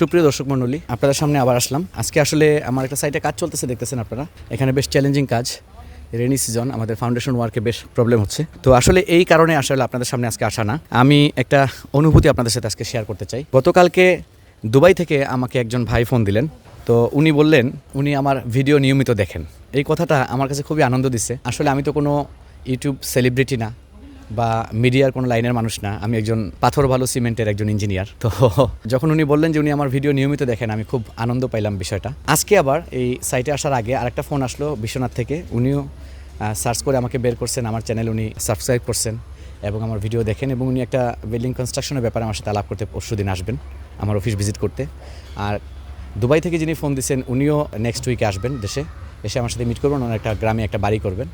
সুপ্রিয় দর্শক মণ্ডলী, আপনাদের সামনে আবার আসলাম। আজকে আসলে আমার একটা সাইটে কাজ চলতেছে, দেখতেছেন আপনারা। এখানে বেশ চ্যালেঞ্জিং কাজ। রেনি সিজন আমাদের ফাউন্ডেশন ওয়ার্কে বেশ প্রবলেম হচ্ছে। তো আসলে এই কারণে আসলে আপনাদের সামনে আজকে আসা না। আমি একটা অনুভূতি আপনাদের সাথে আজকে শেয়ার করতে চাই। গতকালকে দুবাই থেকে আমাকে একজন ভাই ফোন দিলেন। তো উনি বললেন, উনি আমার ভিডিও নিয়মিত দেখেন। এই কথাটা আমার কাছে খুবই আনন্দ দিচ্ছে। আসলে আমি তো কোনো ইউটিউব সেলিব্রিটি না। বা মিডিয়ার কোনো লাইনের মানুষ না, আমি একজন পাথর ভালো সিমেন্টের একজন ইঞ্জিনিয়ার তো যখন উনি বললেন যে উনি আমার ভিডিও নিয়মিত দেখেন, আমি খুব আনন্দ পাইলাম বিষয়টা। আজকে আবার এই সাইটে আসার আগে আরেকটা ফোন আসলো বিশ্বনাথ থেকে। উনিও সার্চ করে আমাকে বের করছেন, আমার চ্যানেল উনি সাবস্ক্রাইব করছেন এবং আমার ভিডিও দেখেন এবং উনি একটা বিল্ডিং কনস্ট্রাকশনের ব্যাপারে আমার সাথে আলাপ করতে পরশু দিন আসবেন আমার অফিস ভিজিট করতে। আর দুবাই থেকে যিনি ফোন দিচ্ছেন উনিও নেক্সট উইকে আসবেন দেশে। এসে আমার সাথে মিট করবেন, ওনার একটা গ্রামে একটা বাড়ি করবেন।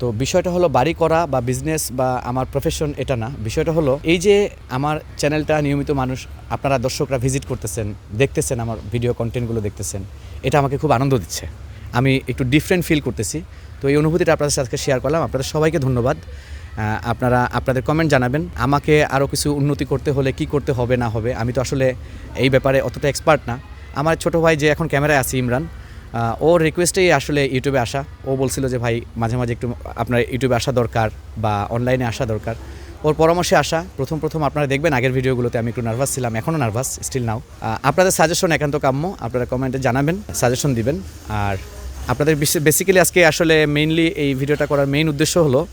তো বিষয়টা হলো বাড়ি করা বা বিজনেস বা আমার প্রফেশন এটা না। বিষয়টা হলো এই যে আমার চ্যানেলটা নিয়মিত মানুষ, আপনারা দর্শকরা ভিজিট করতেছেন, দেখতেছেন আমার ভিডিও কন্টেন্টগুলো দেখতেছেন, এটা আমাকে খুব আনন্দ দিচ্ছে। আমি একটু ডিফারেন্ট ফিল করতেছি। তো এই অনুভূতিটা আপনাদের সাথে শেয়ার করলাম। আপনাদের সবাইকে ধন্যবাদ। আপনারা, আপনাদের কমেন্ট জানাবেন। আমাকে আরও কিছু উন্নতি করতে হলে কি করতে হবে না হবে, আমি তো আসলে এই ব্যাপারে অতটা এক্সপার্ট না। আমার ছোট ভাই যে এখন ক্যামেরায় আছে, ইমরান ওর রিকোয়েস্টেই আসলে ইউটিউবে আসা। ও বলছিল যে ভাই মাঝে মাঝে একটু আপনার ইউটিউবে আসা দরকার বা অনলাইনে আসা দরকার। ওর পরামর্শে আসা। প্রথম প্রথম আপনারা দেখবেন আগের ভিডিওগুলোতে আমি একটু নার্ভাস ছিলাম এখনও নার্ভাস স্টিল নাও আপনাদের সাজেশন একান্ত কাম্য আপনারা কমেন্টে জানাবেন সাজেশন দিবেন। আর আপনাদের বেসিক্যালি আজকে আসলে মেইনলি এই ভিডিওটা করার মেইন উদ্দেশ্য হলো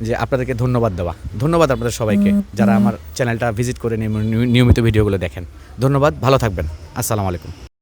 যে আপনাদেরকে ধন্যবাদ দেওয়া। ধন্যবাদ আপনাদের সবাইকে যারা আমার চ্যানেলটা ভিজিট করে নিয়ম- নিয়মিত ভিডিওগুলো দেখেন। ধন্যবাদ ভালো থাকবেন। আসসালামু আলাইকুম।